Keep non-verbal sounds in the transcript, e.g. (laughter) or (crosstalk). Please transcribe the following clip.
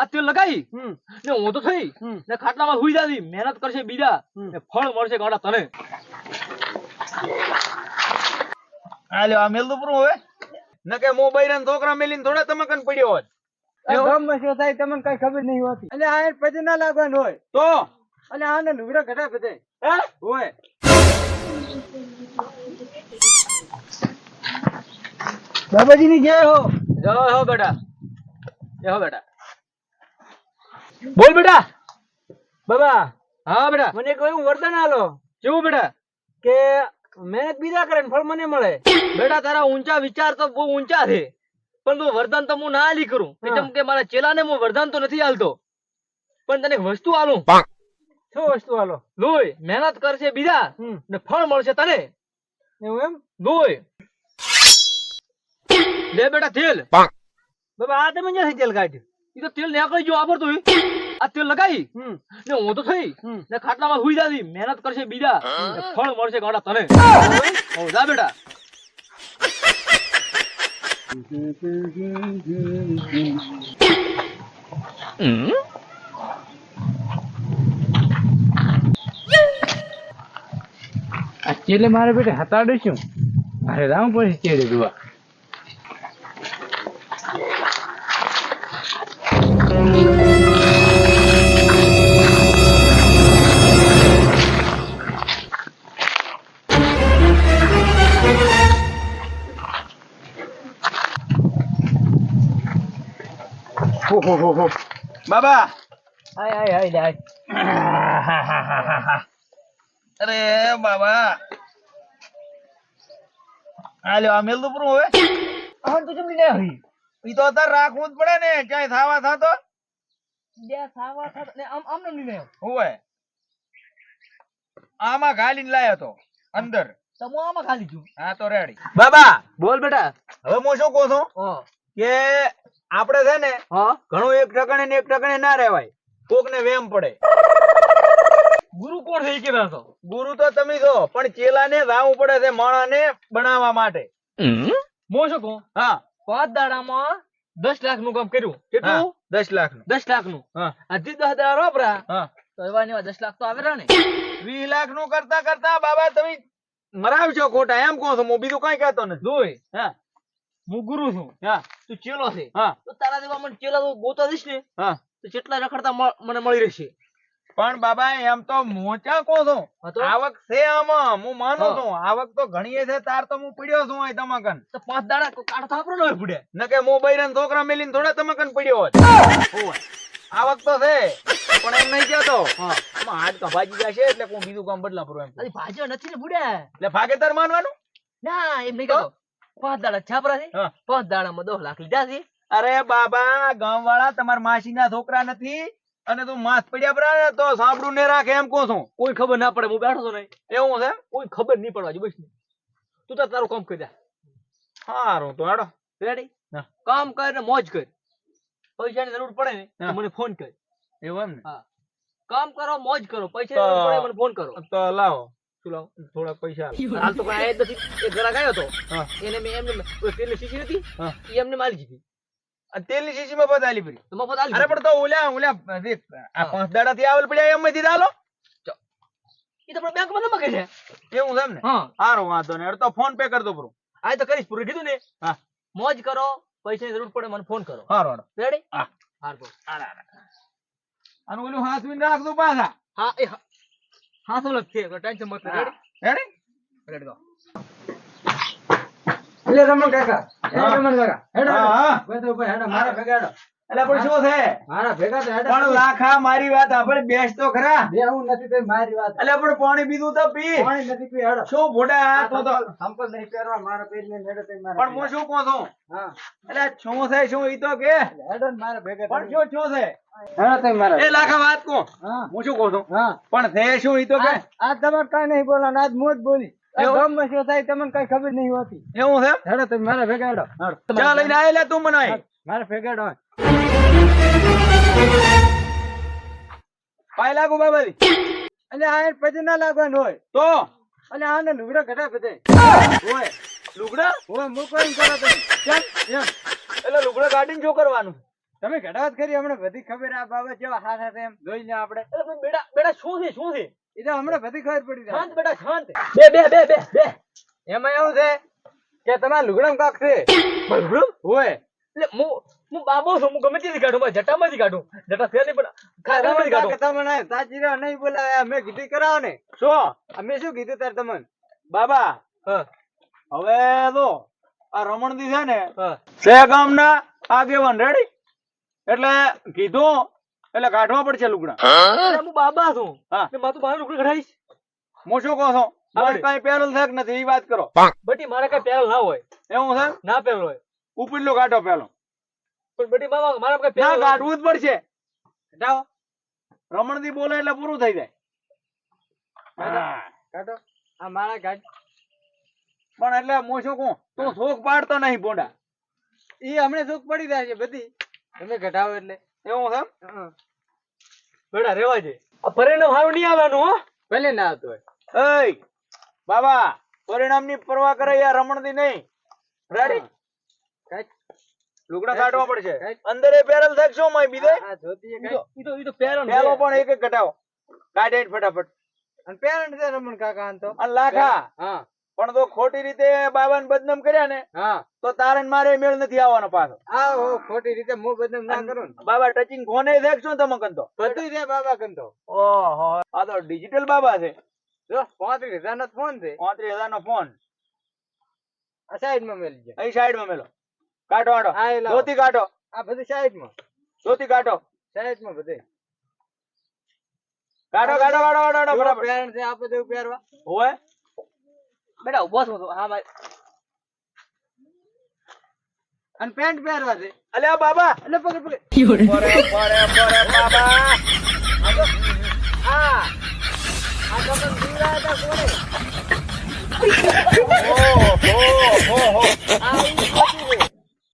આ તેલ લગાવી ને હું તો થઈ. ને ખાટલામાં હુઈ જાવી. મહેનત કરશે બીજા. ને ફળ મળશે ગાડા તને. હાલ્યો આ મેલ તો પૂરું હવે. ન કે મો ને છોકરા મેલીને થોડા તમકન પડ્યો હોત. આ મસ્યો થાય તમને કઈ ખબર નહીં હોતી. અને આ પછી ના લાગવાનું હોય. તો? અને આને લુગડા ઘટા બધે. હે? હોય. બાબાજી ની જય હો. જય હો બેટા. જય હો બેટા. બોલ બેટા. બાબા. હા બેટા. મને કોઈ વરદાન આલો. કેવું બેટા? કે મહેનત બીજા કરે ફળ મને મળે. બેટા તારા ઊંચા વિચાર તો બહુ ઊંચા છે. પણ તું વરદાન તો હું ના આલી કરું હા. કે મારા ચેલાને હું વરદાન તો નથી આલતો. પણ તને વસ્તુ આલું. શું વસ્તુ આલો? લોય મહેનત કરશે બીજા ને ફળ મળશે તને. એવું એમ? લોય લે બેટા તેલ. બાબા આ તમે ક્યાંથી તેલ કાઢ્યું? એ તો તેલ નીકળી જો આવડતું આ તેલ લગાવી ને હું તો થઈ. ને ખાટલામાં સુઈ જાવી. મહેનત કરશે બીજા. ફળ મળશે ગાડા તને. હો? જા બેટા. આ ચેલે મારે બેટે હતાડું છું મારે રામ પડે ચેડે જોવા. બાબા. હાય હાય હાય હાય અરે બાબા. હાલ્યો આ મેલ તો પૂરું હવે. હવે તો જમી લે હરી ઈ તો અત્યારે રાખવું જ પડે ને. ક્યાંય થાવા થાતો? બે થાવા થા ને આમ આમ નહીં લે હોય? આમાં ઘાલીને લાયો તો અંદર. તમો આમાં ખાલી છું હા તો રેડી. બાબા બોલ બેટા. હવે હું શું કહું છું? હા. કે આપણે છે ને ઘણું એક ટકણે ને એક ટકણે ના રહેવાય. કોક ને વેમ પડે. ગુરુ કોણ થઈ ગયા છો ગુરુ તો તમે છો પણ ચેલાને રાવું પડે છે માણાને બનાવવા માટે. મો શું કહું હા. પાંચ દાડામાં દસ લાખનું કામ કર્યું. કેટલું? દસ લાખનું દસ લાખનું હા હજી દસ દાડા વાપરા તો એવા ને દસ લાખ તો આવે ને. (coughs) વીસ લાખનું કરતા કરતા બાબા તમે મરાવશો ખોટા એમ કહો છો હું બીજું કઈ કહેતો નથી. જોઈ. હા. હું ગુરુ છું. હા. તું ચેલો છે? હા. તો તારા જેવા મને ચેલા ગોતા દઈશ ને હા. તો જેટલા રખડતા મને મળી રહેશે. પણ બાબા એમ તો મોચા કો છો. આવક છે આમાં હું માનું હા. છું. આવક તો ઘણી છે તાર તો હું પડ્યો છું અહીં તમાકન તો પાંચ દાડા કાઢતા આપણો ન પડે ન કે મોબાઈલ ને છોકરા મેલીને થોડા તમાકન પડ્યો હોત. આવક તો છે પણ એમ નહીં કહેતો. હા. આમાં હાથ કપાજી જશે એટલે હું બીજું કામ બદલા પડું એમ. ભાજ્યો નથી ને બુડે એટલે ભાગેદાર માનવાનું? ના એમ નહીં કહેતો. પાંચ દાડા છાપરા છે? પાંચ દાડામાં દસ લાખ લીધા છે. અરે બાબા ગામ વાળા તમારા માસી ના છોકરા નથી અને તું પડ્યા તો સાંભળું ને રાખે એમ કહું છું. કોઈ ખબર ના પડે હું બેઠો નહીં એવું છે? કોઈ ખબર નહીં પડવા જોઈએ બસ તું તો તારું કામ કરી દે સારું તો હેડો. રેડી કામ કર ને મોજ કર. પૈસા ની જરૂર પડે ને મને ફોન કર. એવું એમ ને? હા. કામ કરો મોજ કરો. પૈસા ની જરૂર પડે મને ફોન કરો. તો લાવ. થોડા પૈસા. હાલ તો કઈ જ નથી. એ ઘરાક આવ્યો હતો એને મેં એમને તેલની શીશી હતી. એ એમને મારી દીધી. આ શીશી મફત આલી પડી. મફત આલી અરે પણ તો ઓલ્યા ઓલ્યા આ પાંચ દાડા થી આવેલ પડ્યા એમ દીધા હાલો. એ તો બેંકમાં નમકે છે. એવું છે એમ ને? હા. હારો વાંધો ને તો ફોન પે કરતો પૂરું આ તો કરીશ. પૂરું કીધું ને. હા. મોજ કરો. પૈસાની જરૂર પડે મને ફોન કરો. હારો હેડો રેડી હા. હારો અને ઓલું હાસવીને રાખજો પાછા. હા એ હા હા શું લખશે ટેન્શન મત રેડી રેડી ગો એટલે રમણ કાકા. રમણ કાકા. હેડો હા, હા. બધો ભાઈ હેડો મારા ભેગા હેડો. એટલે પણ શું છે? મારા ભેગા પણ લાખા મારી વાત આપણે બેસ તો ખરા. બે હું નથી તો મારી વાત. એટલે પણ પાણી પીધું તો પી. પાણી નથી પી હેડો. શું ભોડા તો તો સંપલ નહીં પહેરવા મારા પેટ ને હેડો તે મારા પણ હું શું કહું છું? હા. એટલે શું છે શું ઈ તો કે? હેડો ને મારા ભેગા પણ શું શું છે? એ લાખા વાત કો હા. હું શું કહું છું? પણ છે શું ઈ તો કે? આજ તમારે કાંઈ નહીં બોલવાનું આજ બોલી? ગામમાં શું થાય તમને કઈ ખબર નહીં હોતી. એવું છે? હેડો તમે મારા ભેગા હેડો. ચા લઈને તું મને. મારા ભેગા હેડો. પાય લાગુ બાબાજી. અને આ પછી ના લાગવાનું હોય તો? અને આને લુગડા ઘટા બધે હોય. લુગડા? હોય એમ કરો તમે કેમ એટલે લુગડા કાઢીને જો કરવાનું. તમે ઘટાવત કરી હમણાં બધી ખબર આ બાબત જેવા હાથ હાથ એમ. જોઈ લે આપણે. બેડા બેડા બેટા બેટા શું છે શું છે? એ તો હમણાં બધી ખબર પડી જાય. શાંત બેટા શાંત. બે બે બે બે બે. એમાં એવું છે કે તમારા લુગડમ કાક છે. લુગડું? હોય. એટલે હું હું બાબો છું હું ગમે ત્યાંથી કાઢું ભાઈ જટામાંથી કાઢું. જટા છે નહીં પણ ખાટામાંથી કાઢું. તમને સાચી રહ્યો નહીં બોલાવે અમે કીધું કરાવો ને. શું? અમે શું કીધું તાર તમને? બાબા હવે તો આ રમણદી છે ને હા. છે ગામના આગેવાન રેડી એટલે કીધું એટલે કાઢવા પડશે લુગડા. હું? બાબા છું. હા. મારું બહાર લુગડું કઢાઈશ હું શું કહો છો? મારે. કઈ પહેરેલ છે નથી એ વાત કરો. બટી મારે કઈ પહેરેલ ના હોય. એવું છે? ના પહેરેલ હોય. ઉપરલો કાઢો પેલો. પણ બટી બાબા મારા કઈ ના ના કાઢવું જ પડશે. હટાવો. રમણદી બોલે એટલે પૂરું થઈ જાય. કાઢો આ મારા કાઢ પણ એટલે હું શું કહું? તું શોખ પાડતો નહીં પોંડા એ હમણાં શોખ પડી જાય છે બધી તમે ઘટાવો એટલે. એવું છે બેડા બેટા રેવા છે આ પરિણામ સારું નહીં આવવાનું હો. ભલે ના આવતું હોય. એય બાબા પરિણામની પરવા કરે યાર રમણદી નહીં. રેડી. લુગડા કાઢવા પડશે. અંદર એ પેરલ છે શું માય બીજે? આ ઈ તો ઈ તો ઈ તો પહેરેલ છે. પેલો પણ એક એક કટાવો કાઢે ફટાફટ. અને પેરેન્ટ છે રમણ કાકા આમ તો. અને લાખા. હા. પણ તો ખોટી રીતે બાબાને બદનામ કર્યા ને હા. તો તારે મારે મેળ નથી આવવાનો પાછો. આ ખોટી રીતે હું બદનામ ના કરું બાબા ટચિંગ ફોને દેખશો તમે કંતો બધું છે બાબા કંતો ઓહો. આ તો ડિજિટલ બાબા છે. જો પાંત્રીસ હજાર નો ફોન છે. પાંત્રીસ હજાર નો ફોન આ સાઈડમાં મેલી છે. અહીં સાઈડમાં મેલો. કાઢો આડો ધોતી કાઢો. આ બધું સાઈડમાં ધોતી કાઢો. સાઈડમાં બધે. કાઢો કાઢો કાઢો કાઢો બરાબર. પેરણ છે આપણે દેવું પહેરવા. હોય બેટા ઊભો છો હા ભાઈ. અને પેન્ટ પહેરવા છે અલે બાબા. અલે પકડ પકડ. પરે પરે પરે બાબા. આ આ તો પણ જીવા હતા ઓ હો હો હો. આ